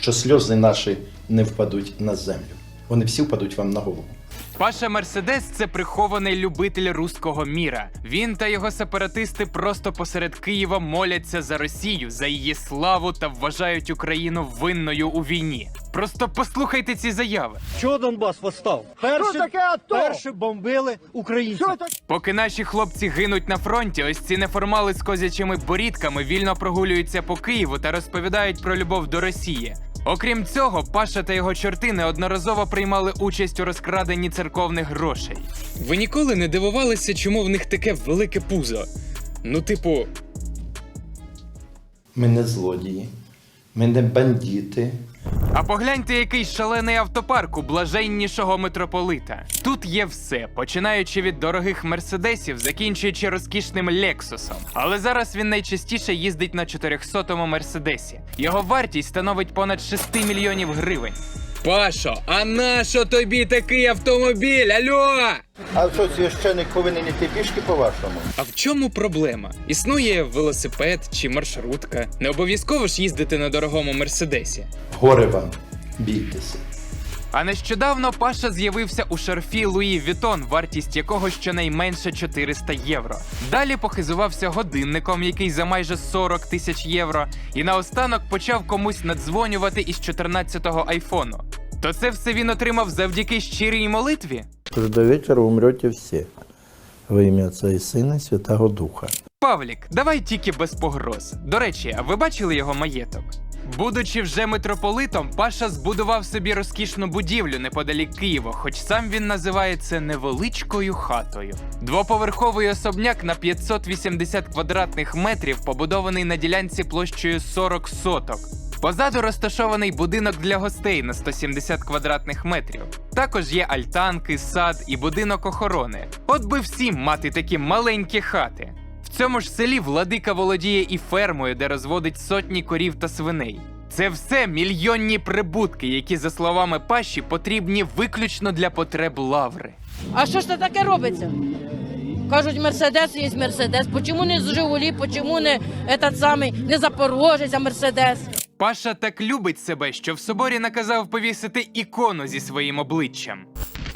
що сльози наші не впадуть на землю. Вони всі впадуть вам на голову. Паша Мерседес це прихований любитель руського міра. Він та його сепаратисти просто посеред Києва моляться за Росію, за її славу та вважають Україну винною у війні. Просто послухайте ці заяви. Чого Донбас восстав? Перші, таке АТО? перші бомбили українців. Поки наші хлопці гинуть на фронті, ось ці неформали з козячими борідками вільно прогулюються по Києву та розповідають про любов до Росії. Окрім цього, Паша та його чорти неодноразово приймали участь у розкраденні церковних грошей. Ви ніколи не дивувалися, чому в них таке велике пузо? Ну, типу, Ми не злодії, ми не бандити. А погляньте, який шалений автопарк у блаженнішого митрополита. Тут є все, починаючи від дорогих мерседесів, закінчуючи розкішним лексусом. Але зараз він найчастіше їздить на 400-му мерседесі. Його вартість становить понад 6 мільйонів гривень. Пашо, а нащо тобі такий автомобіль? Альо! А що священик повинен іти пішки по-вашому? А в чому проблема? Існує велосипед чи маршрутка. Не обов'язково ж їздити на дорогому мерседесі. Горе вам, бійтеся. А нещодавно Паша з'явився у шарфі Луї Вітон, вартість якого щонайменше 400 євро. Далі похизувався годинником, який за майже 40 тисяч євро, і наостанок почав комусь надзвонювати із 14-го айфону. То це все він отримав завдяки щирій молитві? До вечора умрете всі. Во ім'я Отця і Сина і Святого Духа. Павлік, давай тільки без погроз. До речі, а ви бачили його маєток? Будучи вже митрополитом, Паша збудував собі розкішну будівлю неподалік Києва, хоч сам він називає це невеличкою хатою. Двоповерховий особняк на 580 квадратних метрів, побудований на ділянці площею 40 соток. Позаду розташований будинок для гостей на 170 квадратних метрів. Також є альтанки, сад і будинок охорони. От би всім мати такі маленькі хати. В цьому ж селі владика володіє і фермою, де розводить сотні корів та свиней. Це все мільйонні прибутки, які, за словами Паші, потрібні виключно для потреб лаври. А що ж це таке робиться? Кажуть, Мерседес є Мерседес. Почому не з Жигулі, почому не этот самий, не Запорожець, а Мерседес? Паша так любить себе, що в соборі наказав повісити ікону зі своїм обличчям.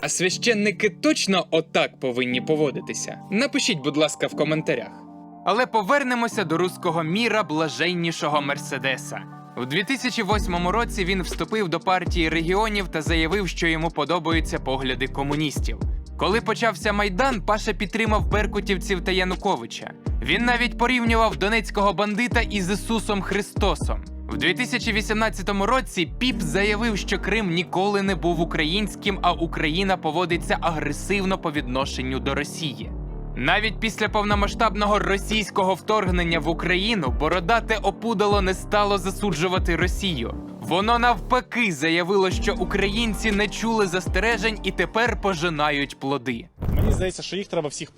А священники точно отак повинні поводитися? Напишіть, будь ласка, в коментарях. Але повернемося до руського міра блаженнішого Мерседеса. У 2008 році він вступив до партії регіонів та заявив, що йому подобаються погляди комуністів. Коли почався майдан, Паша підтримав беркутівців та Януковича. Він навіть порівнював донецького бандита із Ісусом Христосом. В 2018 році Піп заявив, що Крим ніколи не був українським, а Україна поводиться агресивно по відношенню до Росії. Навіть після повномасштабного російського вторгнення в Україну бородате опудало не стало засуджувати Росію. Воно навпаки заявило, що українці не чули застережень і тепер пожинають плоди. Мені здається, що їх треба всіх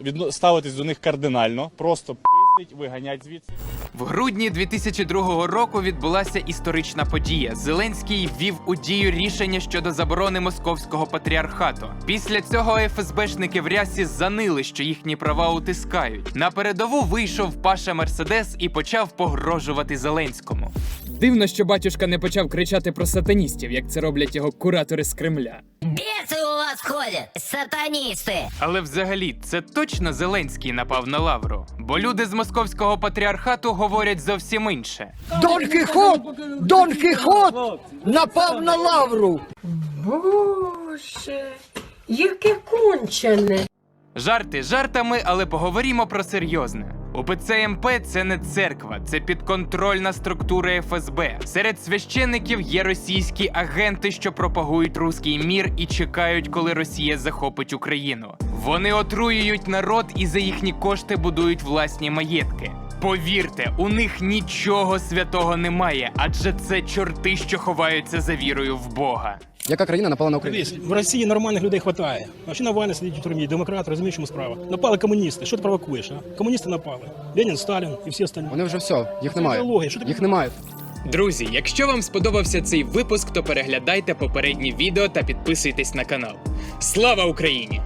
пиздить, ставитись до них кардинально, просто пиздить, виганять звідси. В грудні 2002 року відбулася історична подія. Зеленський ввів у дію рішення щодо заборони московського патріархату. Після цього ФСБшники в рясі занили, що їхні права утискають. На передову вийшов Паша Мерседес і почав погрожувати Зеленському. Дивно, що батюшка не почав кричати про сатаністів, як це роблять його куратори з Кремля. Бесы вас ходят. Але взагалі це точно Зеленський напав на лавру, бо люди з московського патріархату говорять зовсім інше. Дон Кіхот! Дон Кіхот напав на лавру! Боже, яке кончене. Жарти жартами, але поговоримо про серйозне. УПЦ МП – це не церква, це підконтрольна структура ФСБ. Серед священників є російські агенти, що пропагують руський мір і чекають, коли Росія захопить Україну. Вони отруюють народ і за їхні кошти будують власні маєтки. Повірте, у них нічого святого немає, адже це чорти, що ховаються за вірою в Бога. Яка країна напала на Україну? Дивись, в Росії нормальних людей вистачає. А що Навальний сидить у тюрмі, демократ, розумієш, чому справа. Напали комуністи. Що ти провокуєш? А? Комуністи напали. Ленін, Сталін і всі остальні. Вони вже все, їх немає. що ти- Їх немає. Друзі, якщо вам сподобався цей випуск, то переглядайте попередні відео та підписуйтесь на канал. Слава Україні!